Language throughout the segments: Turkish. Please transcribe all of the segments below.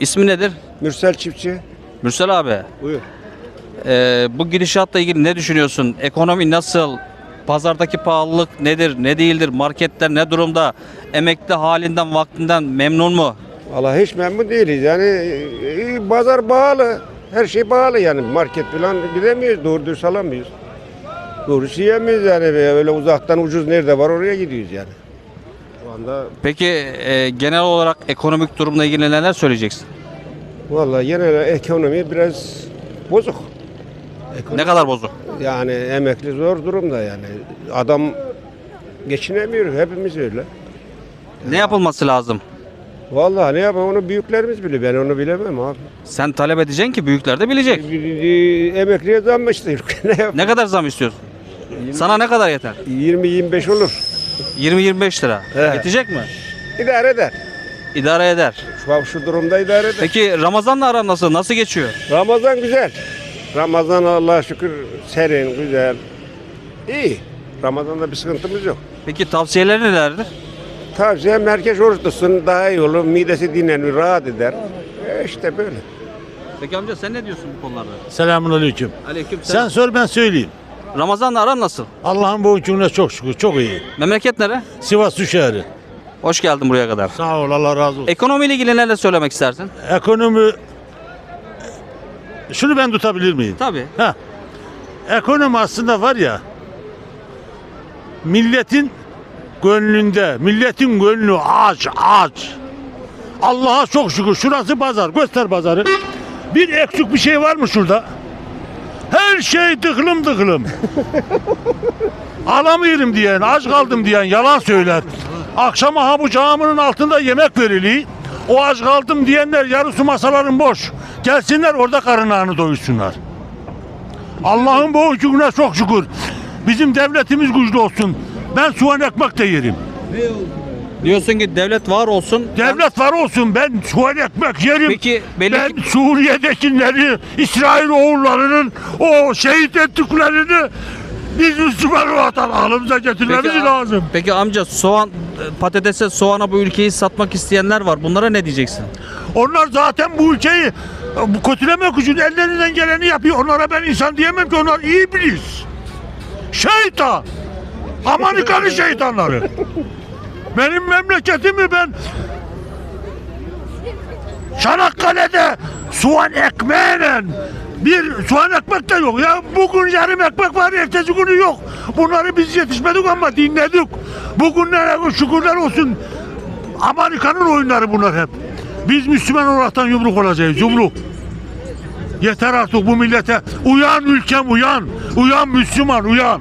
İsmi nedir? Mürsel Çiftçi. Mürsel abi. Buyur. Ee, bu gidişatla ilgili ne düşünüyorsun? Ekonomi nasıl? Pazardaki pahalılık nedir, ne değildir? Marketler ne durumda? Emekli halinden, vaktinden memnun mu? Valla hiç memnun değiliz. Yani e, pazar bağlı. Her şey bağlı yani. Market falan gidemiyoruz. Doğru dürüst alamıyoruz. Doğrusu yiyemiyoruz yani. Öyle uzaktan ucuz nerede var oraya gidiyoruz yani. Anda Peki e, genel olarak ekonomik durumla ilgili neler söyleyeceksin? valla genel ekonomi biraz bozuk. Ne kadar bozuk? Yani emekli zor durumda yani. Adam geçinemiyor. Hepimiz öyle. Ne yapılması lazım? Vallahi ne yapalım onu büyüklerimiz biliyor. Ben onu bilemem abi. Sen talep edeceksin ki büyükler de bilecek. Emekliye zam işte. ne? Ne kadar zam istiyorsun? Sana ne kadar yeter? 20-25 olur. 20-25 lira. Evet. Yetecek mi? İdare eder. İdare eder. Şu, şu durumda idare eder. Peki Ramazan'la aran nasıl? Nasıl geçiyor? Ramazan güzel. Ramazan Allah'a şükür serin, güzel. İyi. Ramazan'da bir sıkıntımız yok. Peki tavsiyeler nelerdir? Tavsiyem herkes oruç tutsun daha iyi olur. Midesi dinlenir, rahat eder. E işte böyle. Peki amca sen ne diyorsun bu konularda? Selamun aleyküm. Aleyküm Sen sor ben söyleyeyim. Ramazan'la aran nasıl? Allah'ın bu hükmüne çok şükür çok iyi. Memleket nere? Sivas Suşehri. Hoş geldin buraya kadar. Sağ ol Allah razı olsun. Ekonomiyle ilgili neler söylemek istersin? Ekonomi şunu ben tutabilir miyim? Tabii. Ha. Ekonomi aslında var ya milletin gönlünde, milletin gönlü aç aç. Allah'a çok şükür şurası pazar. Göster pazarı. Bir eksik bir şey var mı şurada? Her şey tıklım tıklım. Alamıyorum diyen, aç kaldım diyen yalan söyler. Akşama ha bu camının altında yemek veriliyor. O aç kaldım diyenler yarısı masaların boş. Gelsinler orada karınlarını doyursunlar. Allah'ın bu hükmüne çok şükür. Bizim devletimiz güçlü olsun. Ben soğan ekmek de yerim. Diyorsun ki devlet var olsun. Devlet var olsun ben soğan ekmek yerim. Peki belli ben ki- Suriye'dekileri, İsrail oğullarının o şehit ettiklerini biz Müslüman vatan halimize getirmemiz Peki, lazım. Peki amca soğan, patatese, soğana bu ülkeyi satmak isteyenler var. Bunlara ne diyeceksin? Onlar zaten bu ülkeyi bu kötülemek için ellerinden geleni yapıyor. Onlara ben insan diyemem ki onlar iblis. Şeytan. Amerikalı şeytanları. Benim memleketimi ben Çanakkale'de soğan ekmeğiyle bir soğan ekmek de yok ya. Bugün yarım ekmek var, ertesi günü yok. Bunları biz yetişmedik ama dinledik. Bugünlere şükürler olsun. Amerika'nın oyunları bunlar hep. Biz Müslüman olaraktan yumruk olacağız, yumruk. Yeter artık bu millete. Uyan ülkem uyan. Uyan Müslüman uyan.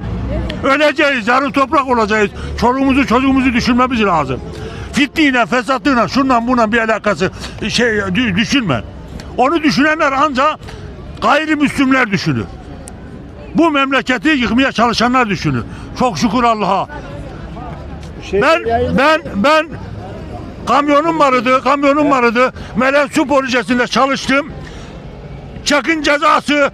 Öleceğiz, yarın toprak olacağız. Çoluğumuzu çocuğumuzu düşünmemiz lazım. Fitniyle, fesatlığıyla, şundan bundan bir alakası şey dü- düşünme. Onu düşünenler ancak gayrimüslimler düşünür. Bu memleketi yıkmaya çalışanlar düşünür. Çok şükür Allah'a. Ben ben ben kamyonum vardı, kamyonum vardı. Melen Su Projesi'nde çalıştım. Çakın cezası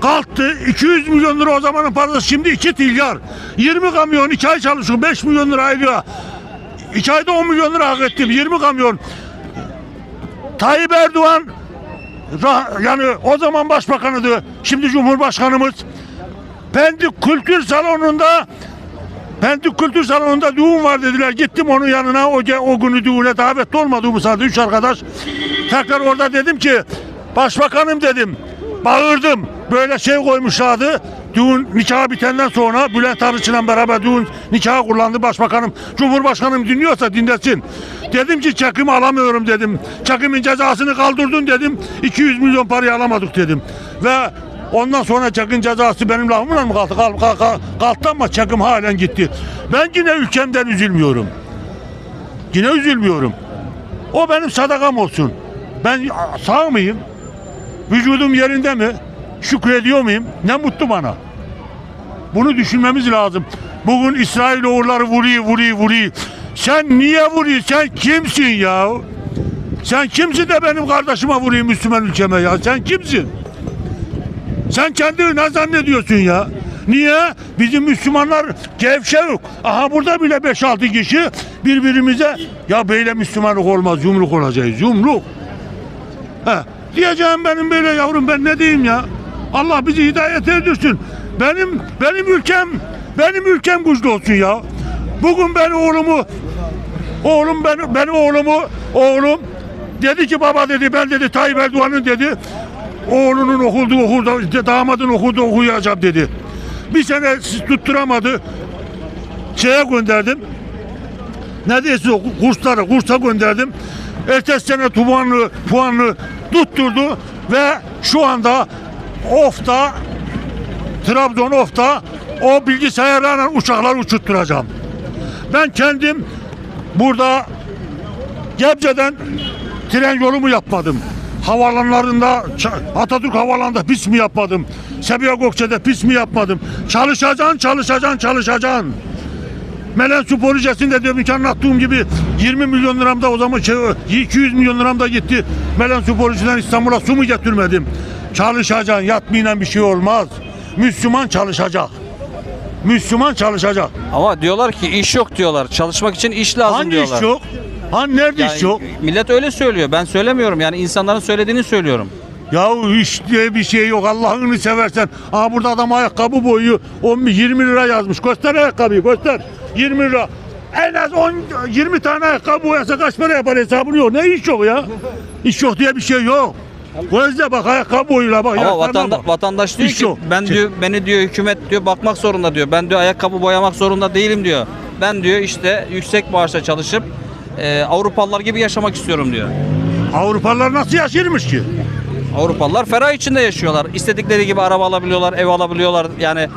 kalktı. 200 milyon lira o zamanın parası şimdi 2 milyar. 20 kamyon 2 ay çalışıyor 5 milyon lira aylığa. 2 ayda 10 milyon lira hak ettim 20 kamyon. Tayyip Erdoğan yani o zaman başbakanıydı. Şimdi Cumhurbaşkanımız. Pendik Kültür Salonu'nda Pendik Kültür Salonu'nda düğün var dediler. Gittim onun yanına. O, o günü düğüne davetli olmadığımı sandı üç arkadaş. Tekrar orada dedim ki başbakanım dedim. Bağırdım. Böyle şey koymuşlardı. Düğün nikahı bitenden sonra Bülent Arıç'la beraber düğün nikahı kullandı başbakanım. Cumhurbaşkanım dinliyorsa dinlesin. Dedim ki çakımı alamıyorum dedim. Çakımın cezasını kaldırdın dedim. 200 milyon parayı alamadık dedim. Ve Ondan sonra çakın cezası benim lafımla mı kalktı? Kalk, kalk, kalk, kalktı ama çakım halen gitti. Ben yine ülkemden üzülmüyorum. Yine üzülmüyorum. O benim sadakam olsun. Ben sağ mıyım? Vücudum yerinde mi? Şükrediyor muyum? Ne mutlu bana. Bunu düşünmemiz lazım. Bugün İsrail oğulları vuruyor, vuruyor, vuruyor. Sen niye vuruyorsun? Sen kimsin ya? Sen kimsin de benim kardeşime vuruyor Müslüman ülkeme ya? Sen kimsin? Sen kendini ne zannediyorsun ya? Niye? Bizim Müslümanlar gevşek. Aha burada bile 5-6 kişi birbirimize ya böyle Müslümanlık olmaz yumruk olacağız yumruk. He, diyeceğim benim böyle yavrum ben ne diyeyim ya? Allah bizi hidayet erdirsin. Benim benim ülkem benim ülkem güçlü olsun ya. Bugün ben oğlumu oğlum ben benim oğlumu oğlum dedi ki baba dedi ben dedi Tayyip Erdoğan'ın dedi oğlunun okuduğu okulda damadın okuduğu okuyacağım dedi. Bir sene tutturamadı. Şeye gönderdim. Neredeyse o kurslara, kursa gönderdim. Ertesi sene puanlı, puanlı tutturdu ve şu anda Of'ta Trabzon Of'ta o bilgisayarlarla uçaklar uçutturacağım. Ben kendim burada Gebze'den tren yolumu yapmadım. Havalanlarında Atatürk havalanında pis mi yapmadım? Sabiha Gökçe'de pis mi yapmadım? Çalışacaksın, çalışacaksın, çalışacaksın. Melen Su Projesi'nde ki anlattığım gibi 20 milyon liramda o zaman şey, 200 milyon liramda gitti. Melen Su Projesi'nden İstanbul'a su mu getirmedim? Çalışacaksın, yatmayla bir şey olmaz. Müslüman çalışacak. Müslüman çalışacak. Ama diyorlar ki iş yok diyorlar. Çalışmak için iş lazım Hangi diyorlar. iş yok? Hani nerede Yani iş yok? Millet öyle söylüyor. Ben söylemiyorum. Yani insanların söylediğini söylüyorum. Yahu iş diye bir şey yok Allah'ını seversen. Aa burada adam ayakkabı boyu 10 20 lira yazmış. Göster ayakkabıyı göster. 20 lira. En az 10 20 tane ayakkabı boyasa kaç para yapar hesabını yok. Ne iş yok ya? İş yok diye bir şey yok. Gözle bak ayakkabı boyuyla bak. Ama vatanda, bak. vatandaş diyor İş ki yok. ben diyor beni diyor hükümet diyor bakmak zorunda diyor. Ben diyor ayakkabı boyamak zorunda değilim diyor. Ben diyor işte yüksek maaşla çalışıp e, Avrupalılar gibi yaşamak istiyorum diyor. Avrupalılar nasıl yaşarmış ki? Avrupalılar ferah içinde yaşıyorlar. İstedikleri gibi araba alabiliyorlar, ev alabiliyorlar. Yani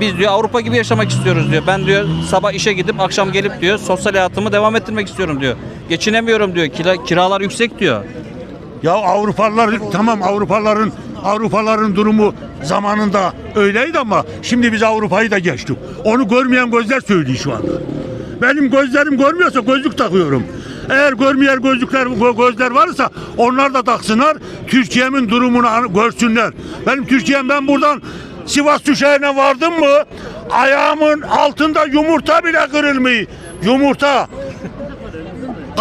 biz diyor Avrupa gibi yaşamak istiyoruz diyor. Ben diyor sabah işe gidip akşam gelip diyor sosyal hayatımı devam ettirmek istiyorum diyor. Geçinemiyorum diyor. Kira, kiralar yüksek diyor. Ya Avrupalılar tamam Avrupalıların Avrupalıların durumu zamanında öyleydi ama şimdi biz Avrupa'yı da geçtik. Onu görmeyen gözler söylüyor şu anda. Benim gözlerim görmüyorsa gözlük takıyorum. Eğer görmeyen gözlükler gö- gözler varsa onlar da taksınlar. Türkiye'min durumunu görsünler. Benim Türkiye'm ben buradan Sivas şehrine vardım mı ayağımın altında yumurta bile kırılmıyor. Yumurta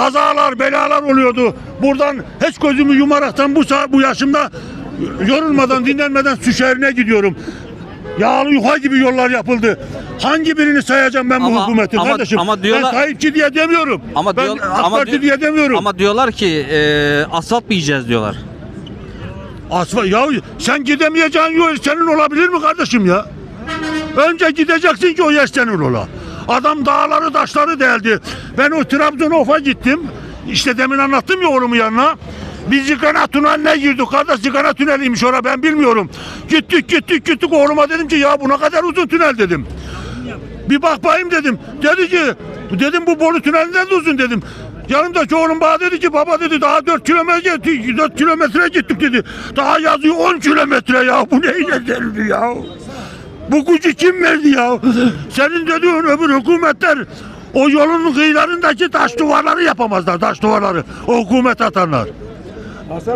kazalar, belalar oluyordu. Buradan hiç gözümü yumaraktan bu saat bu yaşımda yorulmadan, dinlenmeden su şehrine gidiyorum. Yağlı yuha gibi yollar yapıldı. Hangi birini sayacağım ben bu Ama- hükümetin ama- kardeşim? ama diyorlar- ben Tayyipçi diye demiyorum. Ama ben diyor- AK ama Parti diyor- diye demiyorum. Ama diyorlar ki e, asfalt mı yiyeceğiz diyorlar. Asfa ya sen gidemeyeceğin yol senin olabilir mi kardeşim ya? Önce gideceksin ki o yer senin ola. Adam dağları taşları deldi. Ben o Trabzon Of'a gittim. İşte demin anlattım ya oğlumun yanına. Biz Zigana Tüneli'ne girdik. Kardeş Zigana Tüneli'ymiş orada ben bilmiyorum. Gittik gittik gittik oğluma dedim ki ya bu ne kadar uzun tünel dedim. Bir bak bakayım dedim. Dedi ki dedim bu boru tünelinden de uzun dedim. Yanımdaki oğlum bana dedi ki baba dedi daha 4 kilometre 4 kilometre gittik dedi. Daha yazıyor 10 kilometre ya bu neyle deldi ya. Bu gücü kim verdi ya? Senin dediğin öbür hükümetler o yolun kıyılarındaki taş duvarları yapamazlar. Taş duvarları. O hükümet atanlar.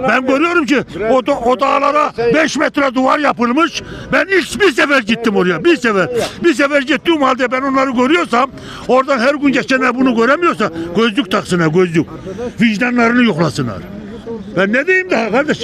Ben görüyorum ki o, da, o dağlara 5 metre duvar yapılmış. Ben ilk bir sefer gittim oraya. Bir sefer. Bir sefer gittiğim halde ben onları görüyorsam oradan her gün geçenler bunu göremiyorsa gözlük taksınlar gözlük. Vicdanlarını yoklasınlar. Ben ne diyeyim daha kardeş?